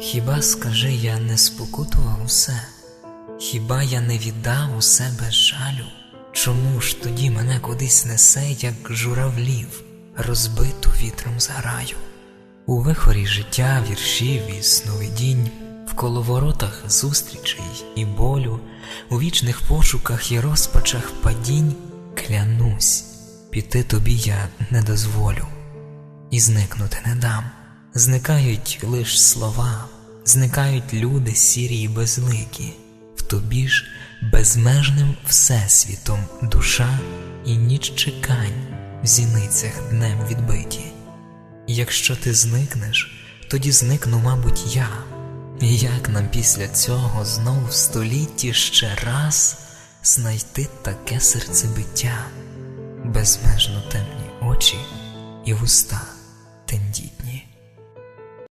Хіба скажи, я не спокутував усе? Хіба я не віддав у себе жалю? Чому ж тоді мене кудись несе, як журавлів, розбиту вітром зграю? У вихорі життя віршів і сновидінь, в коловоротах зустрічей і болю, у вічних пошуках і розпачах падінь, клянусь, піти тобі я не дозволю, і зникнути не дам. Зникають лиш слова, зникають люди сірі й безликі, в тобі ж безмежним всесвітом душа і ніч чекань в зіницях днем відбиті. Якщо ти зникнеш, тоді зникну, мабуть, я. І Як нам після цього знов в столітті ще раз знайти таке серцебиття, безмежно темні очі і вуста.